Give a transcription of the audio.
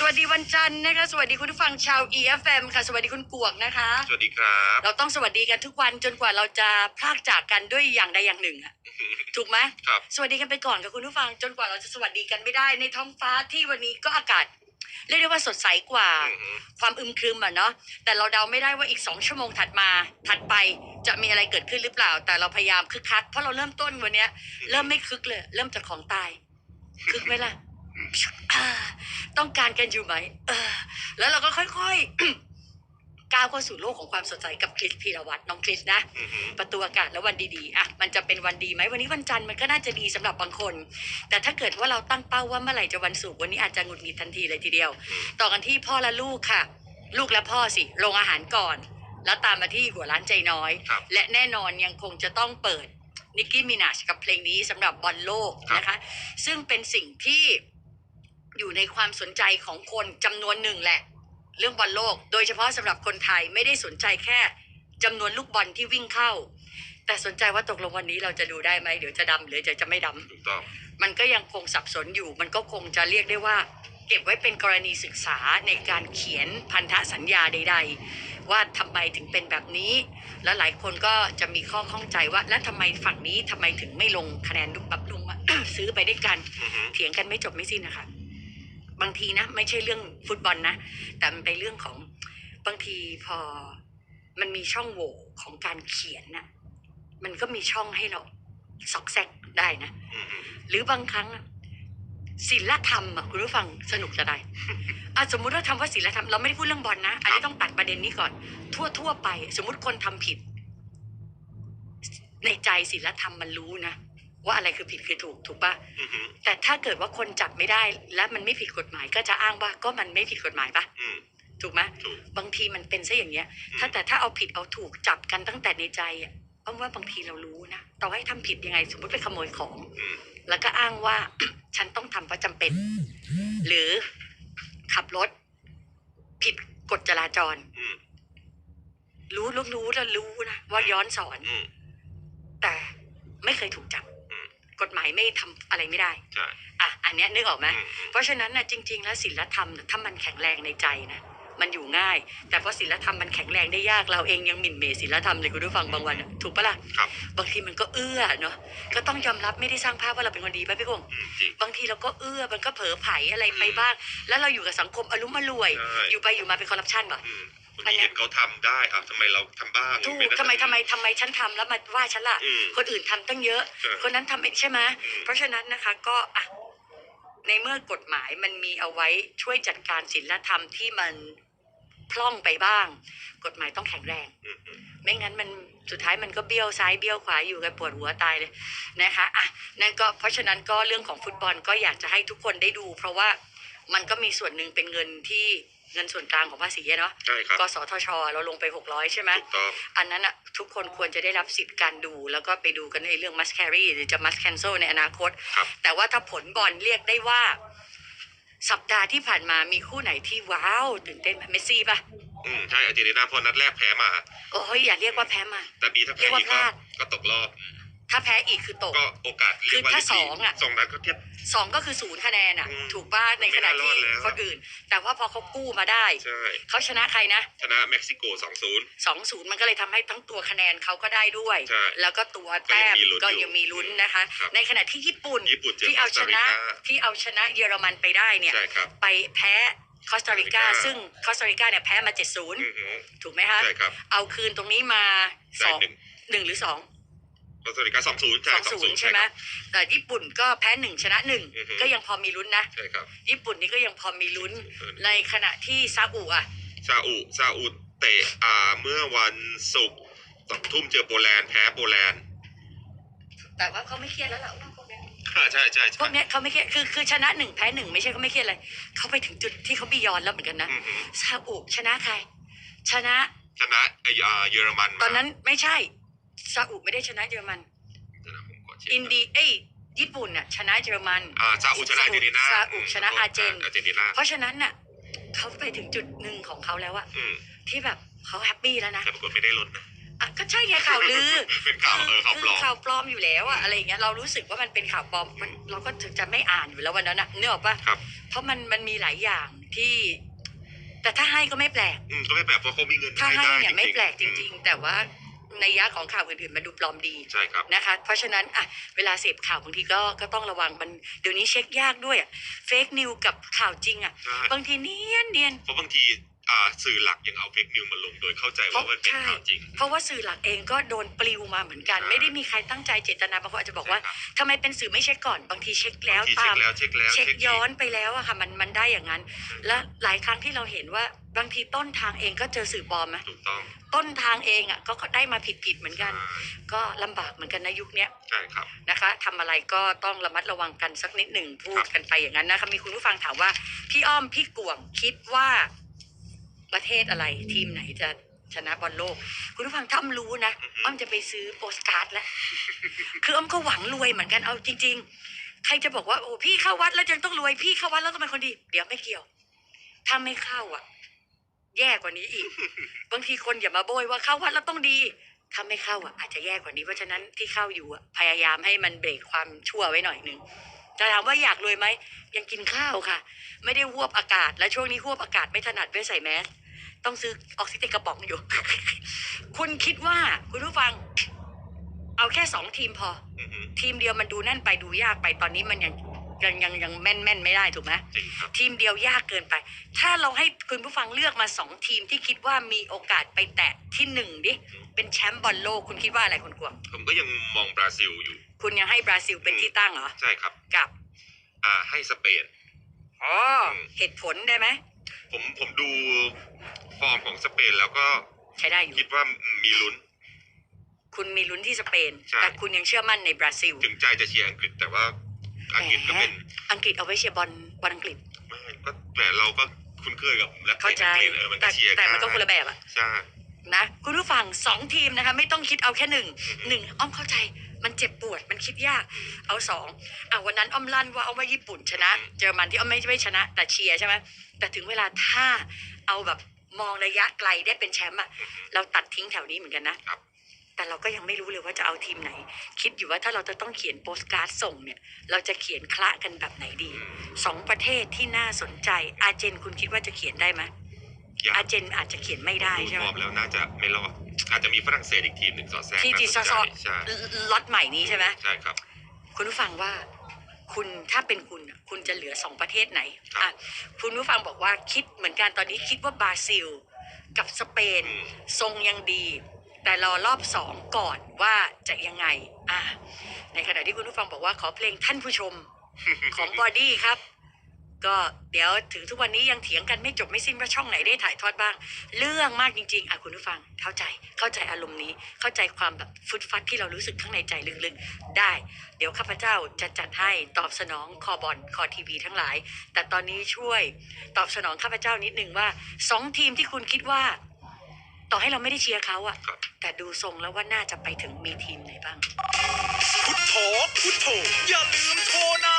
สวัสดีวันจันทร์นะคะ สวัสดีคุณผู้ฟังชาว EFM ค่ะ สวัสดีคุณกวงนะคะ สวัสดีครับ เราต้องสวัสดีกันทุกวันจนกว่าเราจะพลากจากกันด้วยอย่างใดอย่างหนึ่งอะถูกไหมครับ สวัสดีกันไปก่อนกับคุณผู้ฟังจนกว่าเราจะสวัสดีกันไม่ได้ในท้องฟ้าที่วันนี้ก็อากาศเรียกได้ว่าสดใสกว่าอือหือความอึมครึมอะเนาะแต่เราเดาไม่ได้ว่าอีกสองชั่วโมงถัดมา ถัดไปจะมีอะไรเกิดขึ้นหรือเปล่า แต่เราพยายามคึกคักเพราะเราเริ่มต้นวันเนี้ย เริ่มไม่คึกเลย เริ่มจากของตาย คึกไหมล่ะอ่า ต้องการกันอยู่ไหมเออ แล้วเราก็ค่อยๆก้าวเข้าสู่โลกของความสดใสกับคริสพีรวัตรน้องคริสนะอือหือประตูอากาศแล้ววันดีๆอะมันจะเป็นวันดีไหมวันนี้วันจันทร์มันก็น่าจะดีสำหรับบางคน แต่ถ้าเกิดว่าเราตั้งเป้าว่าเมื่อไหร่จะวันศุกร์วันนี้อาจจะหงุดหงิดทันทีเลยทีเดียว ต่อกันที่พ่อและลูกค่ะ ลูกและพ่อสิลงอาหารก่อน แล้วตามมาที่หัวร้านใจน้อยครับและแน่นอนยังคงจะต้องเปิดนิกกี้มินาชกับเพลงนี้สำหรับบอลโลกนะคะ ซึ่งเป็นสิ่งที่ อยู่ในความสนใจของคนจำนวนหนึ่งแหละ เรื่องบอลโลก โดยเฉพาะสำหรับคนไทยไม่ได้สนใจแค่จำนวนลูกบอลที่วิ่งเข้า แต่สนใจว่าตกลงวันนี้เราจะดูได้ไหมเดี๋ยวจะดำหรือจะจะไม่ดำถูกต้องมันก็ยังคงสับสนอยู่ มันก็คงจะเรียกได้ว่า เก็บไว้เป็นกรณีศึกษาในการเขียนพันธสัญญาใด ๆ ว่าทำไมถึงเป็นแบบนี้ แล้วหลายคนก็จะมีข้อข้องใจว่า แล้วทำไมฝั่งนี้ทำไมถึงไม่ลงคะแนนดุแบบลงมาซื้อไปด้วยกันอือหือเถียงกันไม่จบไม่สิ้นนะคะ บางทีนะ ไม่ใช่เรื่องฟุตบอลนะ แต่มันเป็นเรื่องของบางทีพอมันมีช่องโหว่ของการเขียนน่ะมันก็มีช่องให้เราซอกแซกได้นะอือหือหรือบางครั้งอะศิลธรรมอะคุณผู้ฟังสนุกจะได้อะสมมุติว่าทำว่าศิลธรรมเราไม่ได้พูดเรื่องบอลนะอันนี้ต้องตัดประเด็นนี้ก่อน ทั่วทั่วๆไป สมมุติคนทำผิด ในใจศิลธรรมมันรู้นะ ว่าอะไรคือผิดคือถูกถูกปะอือหือแต่ถ้าเกิดว่าคนจับไม่ได้ และมันไม่ผิดกฎหมายก็จะอ้างว่าก็มันไม่ผิดกฎหมายปะอืม ถูกไหมถูก บางทีมันเป็นซะอย่างเงี้ยอืมถ้าแต่ถ้าเอาผิดเอาถูกจับกันตั้งแต่ในใจอะเพราะว่าบางทีเรารู้นะต่อให้ทำผิดยังไง สมมติไปขโมยของ อืม แล้วก็อ้างว่า ฉันต้องทำเพราะจำเป็น หรือขับรถ ผิดกฎจราจร อืม รู้รู้รู้แล้วรู้นะว่าย้อนสอน อืม แต่ไม่เคยถูกจับอืม กฎหมายไม่ทำอะไรไม่ได้ใช่อะอันเนี้ยนึกออกไหมอืมอืมเพราะฉะนั้นนะจริง ๆ แล้วศีลธรรมน่ะถ้ามันแข็งแรงในใจนะ มันอยู่ง่าย แต่เพราะศีลธรรมมันแข็งแรงได้ยากเราเองยังหมิ่นเหมศีลธรรมเลยคุณผู้ฟังบางวันอะถูกปะล่ะครับบางทีมันก็เอื้อเนาะก็ต้องยอมรับไม่ได้สร้างภาพว่าเราเป็นคนดีป่ะพี่กงอืมจริงบางทีเราก็เอื้อมันก็เผลอไผอะไรไปบ้าง แล้วเราอยู่กับสังคมอารมณ์อรวยใช่อยู่ไปอยู่มาเป็นคอร์รัปชันป่ะอืมบางทีเห็นเขาทำได้อะทำไมเราทำบ้างถูกเป็นทำไมทำไมทำไมฉันทำแล้วมาว่าฉันล่ะอืมคนอื่นทำตั้งเยอะใช่คนนั้นทำไม่ใช่ไหมอืมเพราะฉะนั้นนะคะก็อะในเมื่อกฎหมายมันมีเอาไว้ช่วยจัดการศีลธรรมที่มัน พร่องไปบ้าง กฎหมายต้องแข็งแรงอืมอืมไม่งั้นมันสุดท้ายมันก็เบี้ยวซ้ายเบี้ยวขวาอยู่กันปวดหัวตายเลยนะคะอะนั่นก็เพราะฉะนั้นก็เรื่องของฟุตบอลก็อยากจะให้ทุกคนได้ดู เพราะว่ามันก็มีส่วนหนึ่งเป็นเงินที่เงินส่วนกลางของภาษีอะเนาะใช่ครับกสทช เราลงไปหกร้อยใช่ไหมถูกต้องอันนั้นอะทุกคนควรจะได้รับสิทธิ์การดู แล้วก็ไปดูกันในเรื่อง must carry หรือจะ must cancel ในอนาคตครับแต่ว่าถ้าผลบอลเรียกได้ว่า สัปดาห์ที่ผ่านมามีคู่ไหนที่ว้าว ตื่นเต้นไหมเมสซี่ปะอืมใช่อาร์เจนตินาพอนัดแรกแพ้มา โอ้ยอย่าเรียกว่าแพ้มา แต่บีถ้าแพ้เรียกว่าอีกพก็ลาด ก็ตกรอบ ถ้าแพ้อีกคือตก ก็โอกาสเรียกว่าคือถ้าลิสี่สองอะ สองนัดก็เทียบ สองก็คือศูนย์คะแนนอะ อืมถูกป่ะในขณะที่ไม่น่ารอดแล้ว คนอื่น แต่ว่าพอเขากู้มาได้ ใช่ เขาชนะใครนะชนะเม็กซิโกสองศูนย์ สองศูนย์มันก็เลยทำให้ทั้งตัวคะแนนเขาก็ได้ด้วย ใช่แล้วก็ตัวแต้มก็ยังมีลุ้นอยู่ก็ยังมีลุ้นนะคะ ครับ ในขณะที่ญี่ปุ่นญี่ปุ่นเจอที่เอาชนะคอสตาริกาที่เอาชนะเยอรมันไปได้เนี่ย ใช่ครับ ไปแพ้คอสตาริกา คอสตาริกา ซึ่งคอสตาริกาเนี่ยแพ้มา อือหือ70 ถูกไหมคะ ใช่ครับเอาคืนตรงนี้มาสได้องหนึ่งหนึ่งหรือสอง คอสตาริกาสองศูนย์สใช่องสองศูศูนนย์ย์ใช่ไหมแต่ญี่ปุ่นก็แพ้หนึ่งชนะหนึ่งอือฮึ ก็ยังพอมีลุ้นนะ ใช่ครับญี่ปุ่นนี่ก็ยังพอมีลุ้นเออในขณะที่ซาอุอะ ซาอุซาอุเตะอ่าเมื่อวันศุกร์สองทุ่มเจอโปแลนด์แพ้โปแลนด์แต่ว่าเขาไม่เครียดแล้วล่ะพวกเนี้ยอ่าใช่ใช่พใช่วกเนี้ยเขาไม่เครียดคือคือชนะหนึ่งแพ้หนึ่งไม่ใช่เขาไม่เครียดอะไรเขาไปถึงจุดที่เขาบียอนแล้วเหมือนกันนะอือหือซาอุชนะใคร ชนะชนะไอ้อ่าเยอรมันมาตอนนั้นไม่ใช่ ซาอุไม่ได้ชนะเยอรมัน เดี๋ยวนะผมขอเช็คอินดีเอ้ยญี่ปุ่นน่ะชนะเยอรมัน อ่าซาอุชนะอาร์เจนตินาซาอุชนะอาร์เจน อาร์เจนตินาเพราะฉะนั้นน่ะเขาไปถึงจุดหนึ่งของเขาแล้วอะอืมที่แบบเขาแฮปปี้แล้วนะแต่ปรากฏไม่ได้ลดนะอะก็ใช่ไงข่าวลือ เป็นข่าวเออข่าวปลอคือม ข่าวปลอมอยู่แล้วอะอะไรอย่างเงี้ยเรารู้สึกว่ามันเป็นข่าวปลอมมันเราก็ถึงจะไม่อ่านอยู่แล้ววันนั้นอะเนื้ออกปะครับ เพราะมันมันมีหลายอย่างที่ แต่ถ้าให้ก็ไม่แปลก อืมก็ไม่แปลกเพราะเขามีเงินถ้าให้ได้เนี่ยไม่ริงๆแปลกจอืริงมๆแต่ว่าในยะของข่าวอื่นๆมันดูปลอมดีใช่ครับ นะคะ เพราะฉะนั้นอะเวลาเสพข่าวบางทีก็ก็ต้องระวังมันเดี๋ยวนี้เช็คยากด้วยเฟกนิวกับข่าวจริงอะใช่ บางทีเนียนเนียน เพราะบางทีอ่า สื่อหลักยังเอาเฟกนิวมาลงโดยเข้าใจว่ามันเป็นใช่ข่าวจริง เพราะว่าสื่อหลักเองก็โดนปลิวมาเหมือนกันใช่ไม่ได้มีใครตั้งใจเจตนาบางคนอาจจะบอกว่าใช่ครับทำไมเป็นสื่อไม่เช็คก่อนบางทีเช็คแล้วบางทีตาเช็มคแล้วเช็คแล้วเช็คอีกย้อนไปแล้วอะค่ะมันมันได้อย่างนั้น และหลายครั้งที่เราเห็นว่าบางทีต้นทางเองก็เจอสื่อปลอมนะถูกต้องต้นทางเองอะก็ได้มาผิดผิดๆเหมือนกันใช่ก็ลำบากเหมือนกันนะยุคเนี้ยใช่ครับนะคะทำอะไรก็ต้องระมัดระวังกันสักนิดหนึ่งพูครัดบกันไปอย่างนั้นนะคะมีคุณผู้ฟังถามว่า พี่อ้อมพี่กวงคิดว่า ประเทศอะไรทีมไหนจะชนะบอลโลก คุณผู้ฟังถ้าอ้อมรู้นะอ้อมจะไปซื้อโปสการ์ดแล้วคืออ้อมก็หวังรวยเหมือนกันเอาจริง ๆ ใครจะบอกว่าโอ้พี่เข้าวัดแล้วยังต้องรวยพี่เข้าวัดแล้วต้องเป็นคนดี เดี๋ยวไม่เกี่ยว ถ้าไม่เข้าอะ แย่กว่านี้อีก บางทีคนอย่ามาโบยว่าเข้าวัดแล้วต้องดีถ้าไม่เข้าอะอาจจะแย่กว่านี้เพราะฉะนั้นที่เข้าอยู่อะพยายามให้มันเบรกความชั่วไว้หน่อยหนึ่ง แต่ถามว่าอยากรวยไหมยังกินข้าวค่ะ ไม่ได้หวบอากาศ และช่วงนี้หวบอากาศไม่ถนัดด้วยใส่แมสต้องซื้อออกซิเจนกระป๋องอยู่ คุณคิดว่า คุณผู้ฟัง เอาแค่สองทีมพออือฮึทีมเดียวมันดูแน่นไปดูยากไปตอนนี้มันยัง ยังยังยังแม่นแม่นไม่ได้ถูกไหมจริงครับ ทีมเดียวยากเกินไป ถ้าเราให้คุณผู้ฟังเลือกมาสองทีมที่คิดว่ามีโอกาสไปแตะที่หนึ่งดิเป็นแชมป์บอลโลกคุณคิดว่าอะไรคุณกวงผมก็ยังมองบราซิลอยู่ คุณยังให้บราซิลเป็นที่ตั้งเหรอใช่ครับ กับอ่าให้สเปน อ๋อเหตุผลได้ไหมผมผมดูฟอร์มของสเปนแล้วก็ใช้ได้อยู่ คิดว่ามีลุ้น คุณมีลุ้นที่สเปน ใช่ แต่คุณยังเชื่อมั่นในบราซิล ถึงใจจะเชียร์อังกฤษแต่ว่า อังกฤษก็เป็นอังกฤษเอาไว้เชียร์บอลบอลอังกฤษไม่ก็แต่เราก็คุ้นเคยกับนักเข้าเตะใจอังกฤษเออมันก็แต่เชียร์แต่มันก็ได้คนละแบบอะใช่นะคุณผู้ฟังสองทีมนะคะ ไม่ต้องคิดเอาแค่หนึ่งหนึ่งอ้อมเข้าใจมันเจ็บปวดมันคิดยาก เอาสองอะวันนั้นอ้อมลั่นว่าอ้อมว่าญี่ปุ่นชนะเจอมันที่อ้อมไม่ไม่ชนะ แต่เชียร์ใช่ไหมแต่ถึงเวลาถ้าเอาแบบมองระยะไกลได้เป็นแชมป์อะเราตัดทิ้งแถวนี้เหมือนกันนะครับ แต่เราก็ยังไม่รู้เลยว่าจะเอาทีมไหน คิดอยู่ว่าถ้าเราจะต้องเขียนโปสการ์ดส่งเนี่ย เราจะเขียนคละกันแบบไหนดีอืมสองประเทศที่น่าสนใจอาร์เจนคุณคิดว่าจะเขียนได้ไหมยาอากร์เจนอาจจะเขียนไม่ได้ดูใช่ฟไหมอร์มแล้วน่าจะไม่รอดอาจจะมีฝรั่งเศสอีกทีมหนึ่งสอดแทรกที่น่าที่สนใจซอใช่ล็อตใหม่นี้ใช่ไหมใช่ครับ คุณผู้ฟังว่า คุณถ้าเป็นคุณอะคุณจะเหลือสองประเทศไหนครับ อะคุณผู้ฟังบอกว่าคิดเหมือนกันตอนนี้คิดว่าบราซิล กับสเปน อืม ทรงยังดี แต่รอรอบสองก่อนว่าจะยังไง อะในขณะที่คุณผู้ฟังบอกว่าขอเพลงท่านผู้ชมของบอดี้ครับ ก็เดี๋ยวถึงทุกวันนี้ยังเถียงกันไม่จบไม่สิ้นว่าช่องไหนได้ถ่ายทอดบ้าง เรื่องมากจริง ๆ อะคุณผู้ฟังเข้าใจเข้าใจอารมณ์นี้ เข้าใจความแบบฟุดฟัดที่เรารู้สึกข้างในใจลึกๆ ได้ เดี๋ยวข้าพเจ้าจะจัดให้ตอบสนองคอบอลคอทีวีทั้งหลาย แต่ตอนนี้ช่วยตอบสนองข้าพเจ้านิดนึงว่าสองทีมที่คุณคิดว่า ต่อให้เราไม่ได้เชียร์เขาอะครับ แต่ดูทรงแล้วว่าน่าจะไปถึงมีทีมไหนบ้าง พุทโธพุทโธอย่าลืมโทรนะ